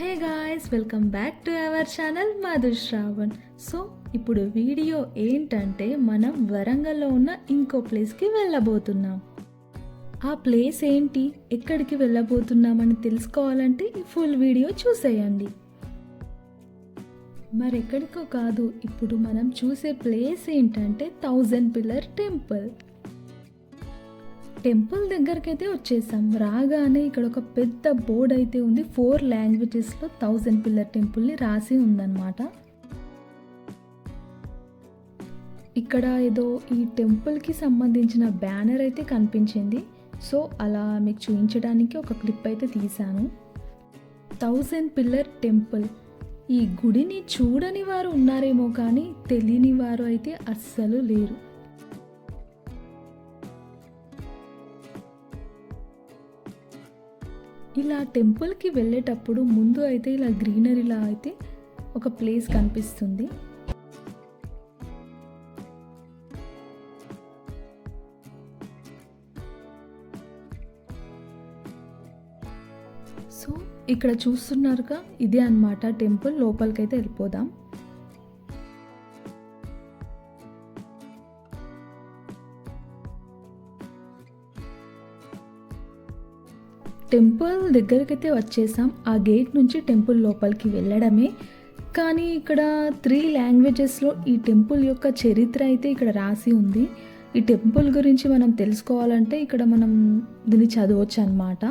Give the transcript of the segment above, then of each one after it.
Hey guys welcome back to our channel Madhu Shravan so ఇప్పుడు video ఏంటంటే మనం వరంగల్లో ఉన్న ఇంకో ప్లేస్కి వెళ్ళబోతున్నాం. ఆ ప్లేస్ ఏంటి? ఎక్కడికి వెళ్ళబోతున్నామని తెలుసుకోవాలంటే ఈ ఫుల్ వీడియో చూసేయండి. మరెక్కడికో కాదు ఇప్పుడు మనం చూసే ప్లేస్ ఏంటంటే థౌజండ్ పిల్లర్ టెంపుల్. టెంపుల్ దగ్గరకైతే వచ్చేసాం. రాగానే ఇక్కడ ఒక పెద్ద బోర్డ్ అయితే ఉంది. ఫోర్ లాంగ్వేజెస్లో థౌజండ్ పిల్లర్ టెంపుల్ని రాసి ఉందన్నమాట. ఇక్కడ ఏదో ఈ టెంపుల్కి సంబంధించిన బ్యానర్ అయితే కనిపించింది. సో అలా మీకు చూపించడానికి ఒక క్లిప్ అయితే తీశాను. Thousand pillar temple. ఈ గుడిని చూడని వారు ఉన్నారేమో కానీ తెలియని వారు అయితే అస్సలు లేరు. ఇలా టెంపుల్కి వెళ్ళేటప్పుడు ముందు అయితే ఇలా గ్రీనరీలా అయితే ఒక ప్లేస్ కనిపిస్తుంది. సో ఇక్కడ చూస్తున్నారుగా ఇదే అన్నమాట టెంపుల్ లోపలికైతే వెళ్ళిపోదాం. టెంపుల్ దగ్గరకైతే వచ్చేసాం. ఆ గేట్ నుంచి టెంపుల్ లోపలికి వెళ్ళడమే. కానీ ఇక్కడ త్రీ లాంగ్వేజెస్లో ఈ టెంపుల్ యొక్క చరిత్ర అయితే ఇక్కడ రాసి ఉంది. ఈ టెంపుల్ గురించి మనం తెలుసుకోవాలంటే ఇక్కడ మనం దీన్ని చదవచ్చు అనమాట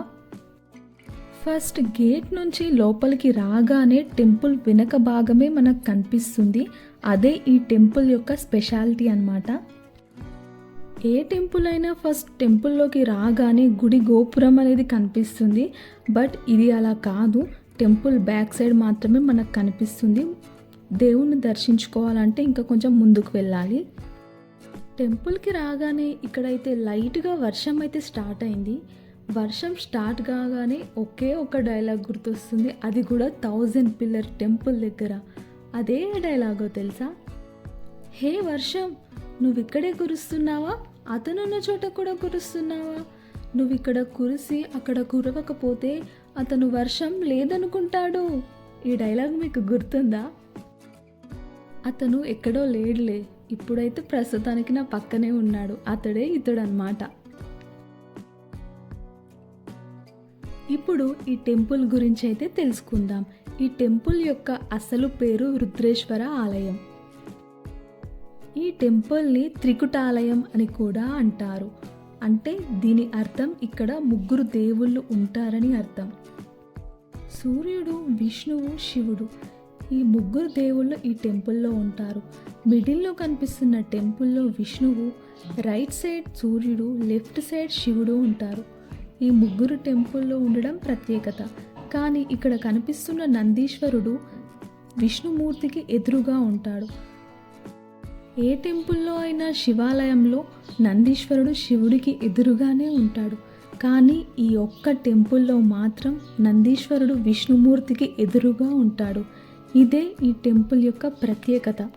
ఫస్ట్ గేట్ నుంచి లోపలికి రాగానే టెంపుల్ వెనక భాగమే మనకు కనిపిస్తుంది. అదే ఈ టెంపుల్ యొక్క స్పెషాలిటీ అనమాట ఏ టెంపుల్ అయినా ఫస్ట్ టెంపుల్లోకి రాగానే గుడి గోపురం అనేది కనిపిస్తుంది. బట్ ఇది అలా కాదు. టెంపుల్ బ్యాక్ సైడ్ మాత్రమే మనకు కనిపిస్తుంది. దేవుణ్ణి దర్శించుకోవాలంటే ఇంకా కొంచెం ముందుకు వెళ్ళాలి. టెంపుల్కి రాగానే ఇక్కడైతే లైట్గా వర్షం అయితే స్టార్ట్ అయింది. వర్షం స్టార్ట్ కాగానే ఒకే ఒక డైలాగ్ గుర్తొస్తుంది. అది కూడా థౌజండ్ పిల్లర్ టెంపుల్ దగ్గర. అదే డైలాగో తెలుసా? హే వర్షం నువ్వు ఇక్కడే కురుస్తున్నావా? అతనున్న చోట కూడా కురుస్తున్నావా? నువ్వు ఇక్కడ కురిసి అక్కడ కురవకపోతే అతను వర్షం లేదనుకుంటాడు. ఈ డైలాగ్ మీకు గుర్తుందా? అతను ఎక్కడో లేడులే. ఇప్పుడైతే ప్రస్తుతానికి నా పక్కనే ఉన్నాడు. అతడే ఇతడు అనమాట ఇప్పుడు ఈ టెంపుల్ గురించి అయితే తెలుసుకుందాం. ఈ టెంపుల్ యొక్క అసలు పేరు రుద్రేశ్వర ఆలయం. ఈ టెంపుల్ని త్రికుటాలయం అని కూడా అంటారు. అంటే దీని అర్థం ఇక్కడ ముగ్గురు దేవుళ్ళు ఉంటారని అర్థం. సూర్యుడు విష్ణువు శివుడు ఈ ముగ్గురు దేవుళ్ళు ఈ టెంపుల్లో ఉంటారు. మిడిల్లో కనిపిస్తున్న టెంపుల్లో విష్ణువు రైట్ సైడ్ సూర్యుడు లెఫ్ట్ సైడ్ శివుడు ఉంటారు. ఈ ముగ్గురు టెంపుల్లో ఉండడం ప్రత్యేకత. కానీ ఇక్కడ కనిపిస్తున్న నందీశ్వరుడు విష్ణుమూర్తికి ఎదురుగా ఉంటాడు. ఏ టెంపుల్లో అయినా శివాలయంలో నందీశ్వరుడు శివుడికి ఎదురుగానే ఉంటాడు. కానీ ఈ ఒక్క టెంపుల్లో మాత్రం నందీశ్వరుడు విష్ణుమూర్తికి ఎదురుగా ఉంటాడు. ఇదే ఈ టెంపుల్ యొక్క ప్రత్యేకత.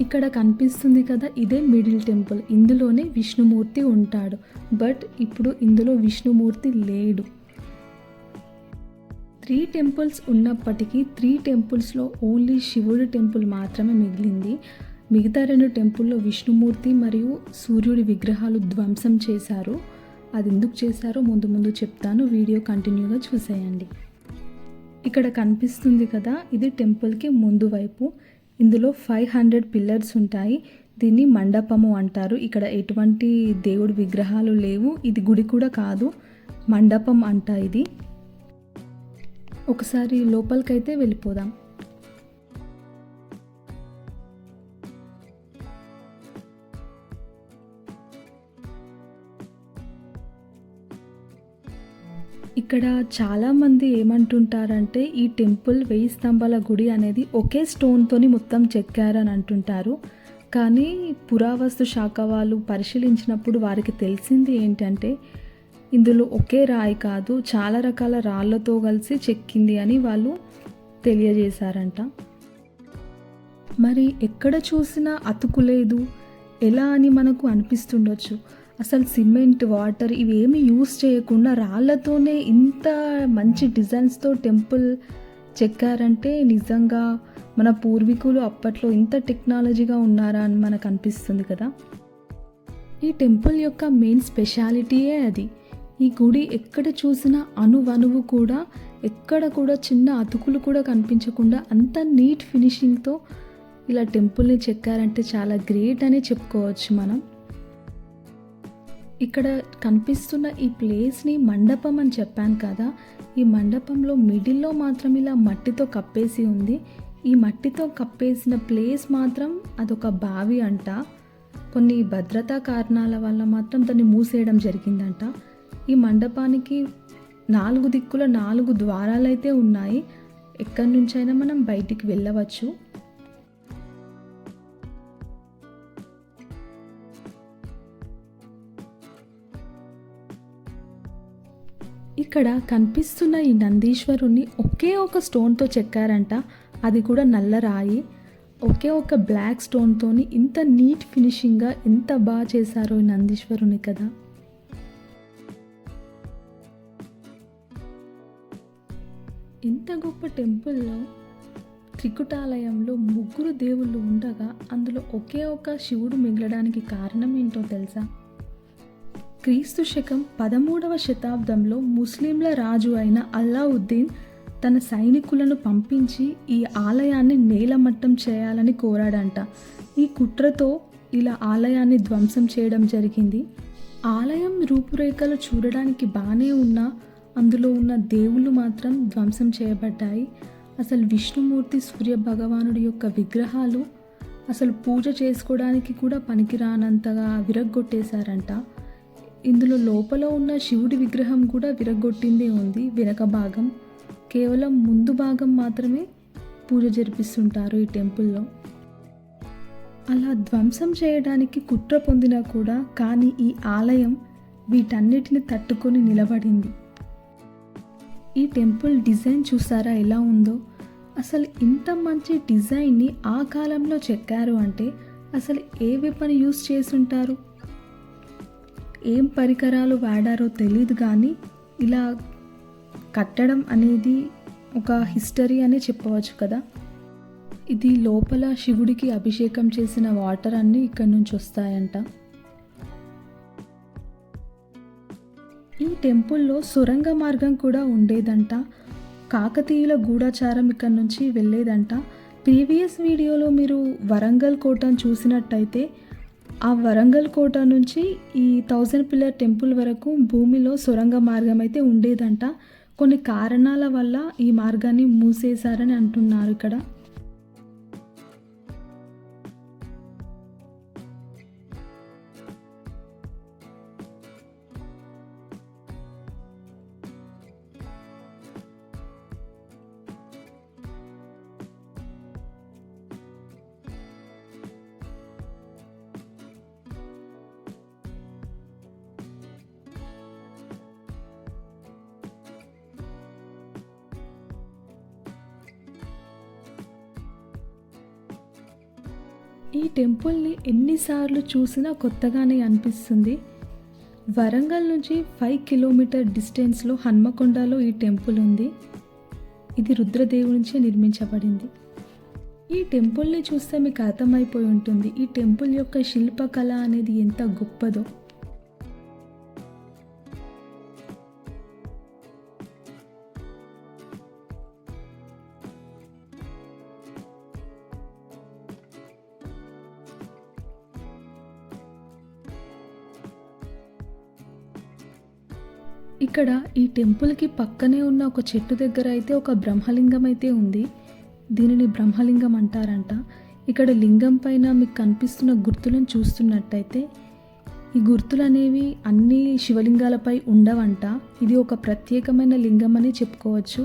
ఇక్కడ కనిపిస్తుంది కదా ఇదే మిడిల్ టెంపుల్. ఇందులోనే విష్ణుమూర్తి ఉంటాడు. బట్ ఇప్పుడు ఇందులో విష్ణుమూర్తి లేడు. త్రీ టెంపుల్స్ ఉన్నప్పటికీ త్రీ టెంపుల్స్లో ఓన్లీ శివుడి టెంపుల్ మాత్రమే మిగిలింది. మిగతా రెండు టెంపుల్లో విష్ణుమూర్తి మరియు సూర్యుడి విగ్రహాలు ధ్వంసం చేశారు. అది ఎందుకు చేశారో ముందు ముందు చెప్తాను. వీడియో కంటిన్యూగా చూసేయండి. ఇక్కడ కనిపిస్తుంది కదా ఇది టెంపుల్కి ముందు వైపు. ఇందులో ఫైవ్ హండ్రెడ్ పిల్లర్స్ ఉంటాయి. దీన్ని మండపము అంటారు. ఇక్కడ ఎటువంటి దేవుడి విగ్రహాలు లేవు. ఇది గుడి కూడా కాదు. మండపం అంట ఇది. ఒకసారి లోపలికైతే వెళ్ళిపోదాం. ఇక్కడ చాలామంది ఏమంటుంటారంటే ఈ టెంపుల్ వెయ్యి స్తంభాల గుడి అనేది ఒకే స్టోన్తోని మొత్తం చెక్కారని అంటుంటారు. కానీ పురావస్తు శాఖ వాళ్ళు పరిశీలించినప్పుడు వారికి తెలిసింది ఏంటంటే ఇందులో ఒకే రాయి కాదు చాలా రకాల రాళ్ళతో కలిసి చెక్కింది అని వాళ్ళు తెలియజేశారంట. మరి ఎక్కడ చూసినా అతుకులేదు ఎలా అని మనకు అనిపిస్తుండొచ్చు. అసలు సిమెంట్ వాటర్ ఇవేమి యూస్ చేయకుండా రాళ్ళతోనే ఇంత మంచి డిజైన్స్తో టెంపుల్ చెక్కారంటే నిజంగా మన పూర్వీకులు అప్పట్లో ఇంత టెక్నాలజీగా ఉన్నారా అని మనకు అనిపిస్తుంది కదా. ఈ టెంపుల్ యొక్క మెయిన్ స్పెషాలిటీయే అది. ఈ గుడి ఎక్కడ చూసినా అణువణువు కూడా ఎక్కడ కూడా చిన్న అతుకులు కూడా కనిపించకుండా అంత నీట్ ఫినిషింగ్తో ఇలా టెంపుల్ని చెక్కారంటే చాలా గ్రేట్ అని చెప్పుకోవచ్చు మనం. ఇక్కడ కనిపిస్తున్న ఈ ప్లేస్ని మండపం అని చెప్పాను కదా. ఈ మండపంలో మిడిల్లో మాత్రం ఇలా మట్టితో కప్పేసి ఉంది. ఈ మట్టితో కప్పేసిన ప్లేస్ మాత్రం అదొక బావి అంట. కొన్ని భద్రతా కారణాల వల్ల మాత్రం దాన్ని మూసేయడం జరిగిందంట. ఈ మండపానికి నాలుగు దిక్కుల నాలుగు ద్వారాలు అయితే ఉన్నాయి. ఎక్కడి నుంచైనా మనం బయటికి వెళ్ళవచ్చు. ఇక్కడ కనిపిస్తున్న ఈ నందీశ్వరుణ్ణి ఒకే ఒక స్టోన్తో చెక్కారంట. అది కూడా నల్ల రాయి. ఒకే ఒక బ్లాక్ స్టోన్తోని ఇంత నీట్ ఫినిషింగ్గా ఎంత బాగా చేశారో ఈ నందీశ్వరుని కదా. ఇంత గొప్ప టెంపుల్లో త్రికుటాలయంలో ముగ్గురు దేవుళ్ళు ఉండగా అందులో ఒకే ఒక శివుడు మిగలడానికి కారణం ఏంటో తెలుసా? క్రీస్తు శకం పదమూడవ శతాబ్దంలో ముస్లింల రాజు అయిన అల్లావుద్దీన్ తన సైనికులను పంపించి ఈ ఆలయాన్ని నేలమట్టం చేయాలని కోరాడంట. ఈ కుట్రతో ఇలా ఆలయాన్ని ధ్వంసం చేయడం జరిగింది. ఆలయం రూపురేఖలు చూడడానికి బాగానే ఉన్నా అందులో ఉన్న దేవుళ్ళు మాత్రం ధ్వంసం చేయబడ్డాయి. అసలు విష్ణుమూర్తి సూర్య భగవానుడి యొక్క విగ్రహాలు అసలు పూజ చేసుకోవడానికి కూడా పనికిరానంతగా విరగ్గొట్టేశారంట. ఇందులో లోపల ఉన్న శివుడి విగ్రహం కూడా విరగ్గొట్టిందే ఉంది వెనక భాగం. కేవలం ముందు భాగం మాత్రమే పూజ జరిపిస్తుంటారు ఈ టెంపుల్లో. అలా ధ్వంసం చేయడానికి కుట్ర పొందినా కూడా కానీ ఈ ఆలయం వీటన్నిటిని తట్టుకొని నిలబడింది. ఈ టెంపుల్ డిజైన్ చూసారా ఎలా ఉందో? అసలు ఇంత మంచి డిజైన్ని ఆ కాలంలో చెక్కారు అంటే అసలు ఏ వెపన్ యూస్ చేసుంటారు? ఏం పరికరాలు వాడారో తెలియదు కానీ ఇలా కట్టడం అనేది ఒక హిస్టరీ అనే చెప్పవచ్చు కదా? ఇది లోపల శివుడికి అభిషేకం చేసిన వాటర్ అన్నీ ఇక్కడి నుంచి వస్తాయంట. టెంపుల్లో సొరంగ మార్గం కూడా ఉండేదంట. కాకతీయుల గూఢాచారం ఇక్కడ నుంచి వెళ్ళేదంట. ప్రీవియస్ వీడియోలో మీరు వరంగల్ కోటను చూసినట్టయితే ఆ వరంగల్ కోట నుంచి ఈ థౌజండ్ పిల్లర్ టెంపుల్ వరకు భూమిలో సొరంగ మార్గం అయితే ఉండేదంట. కొన్ని కారణాల వల్ల ఈ మార్గాన్ని మూసేశారని అంటున్నారు ఇక్కడ. ఈ టెంపుల్ని ఎన్నిసార్లు చూసినా కొత్తగానే అనిపిస్తుంది. వరంగల్ నుంచి ఫైవ్ కిలోమీటర్ డిస్టెన్స్లో హన్మకొండలో ఈ టెంపుల్ ఉంది. ఇది రుద్రదేవునిచే నిర్మించబడింది. ఈ టెంపుల్ని చూస్తే మీకు అర్థమైపోయి ఉంటుంది. ఈ టెంపుల్ యొక్క శిల్పకళ అనేది ఎంత గొప్పదో. ఇక్కడ ఈ టెంపుల్కి పక్కనే ఉన్న ఒక చెట్టు దగ్గర అయితే ఒక బ్రహ్మలింగం అయితే ఉంది. దీనిని బ్రహ్మలింగం అంటారంట. ఇక్కడ లింగం పైన మీకు కనిపిస్తున్న గుర్తులను చూస్తున్నట్టయితే ఈ గుర్తులు అనేవి అన్ని శివలింగాలపై ఉండవంట. ఇది ఒక ప్రత్యేకమైన లింగం అని చెప్పుకోవచ్చు.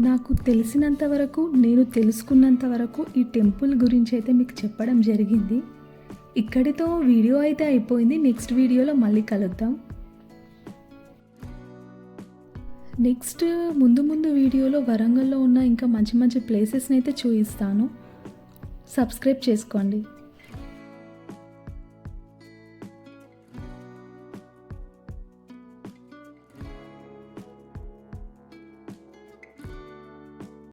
నాకు తెలిసినంత వరకు నేను తెలుసుకున్నంత వరకు ఈ టెంపుల్ గురించి అయితే మీకు చెప్పడం జరిగింది. ఇక్కడితో వీడియో అయితే అయిపోయింది. నెక్స్ట్ వీడియోలో మళ్ళీ కలుద్దాం. నెక్స్ట్ ముందు ముందు వీడియోలో వరంగల్లో ఉన్న ఇంకా మంచి మంచి ప్లేసెస్ని అయితే చూపిస్తాను. సబ్స్క్రైబ్ చేసుకోండి.